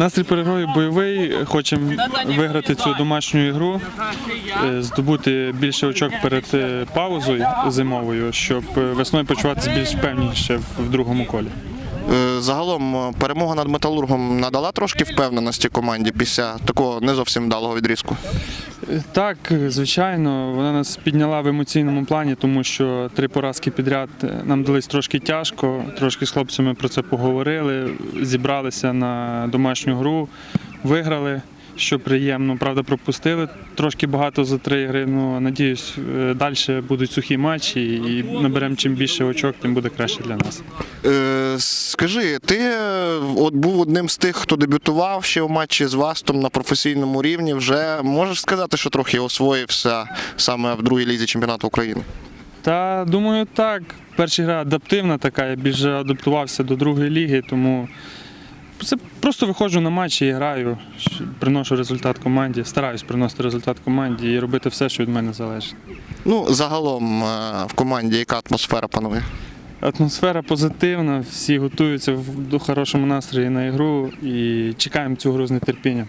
Настрій перегрою бойовий. Хочемо виграти цю домашню ігру, е, здобути більше очок перед е, паузою зимовою, щоб е, весною почуватися більш певніше в- в другому колі. Загалом е, перемога над металургом надала трошки впевненості команді після такого не зовсім вдалого відрізку. Так, звичайно, вона нас підняла в емоційному плані, тому що три поразки підряд е, нам дались трошки тяжко. Трошки з хлопцями про це поговорили, зібралися на домашню гру, виграли, що приємно. Правда, пропустили трошки багато за три гри. Ну надіюсь, далі будуть сухі матчі і наберемо чим більше очок, тим буде краще для нас. Е, Скажи, ти е, от був одним з тих, хто дебютував ще в матчі з Вастом на професійному рівні. Вже можеш сказати, що трохи освоївся саме в другій лізі чемпіонату України? Та думаю, так. Перша гра адаптивна така, я більше адаптувався до другої ліги, тому це просто виходжу на матчі і граю, приношу результат команді, стараюсь приносити результат команді і робити все, що від мене залежить. Ну, загалом е, в команді яка атмосфера панує? Атмосфера позитивна, всі готуються в до хорошому настрої на ігру і чекаємо цю гру з нетерпінням.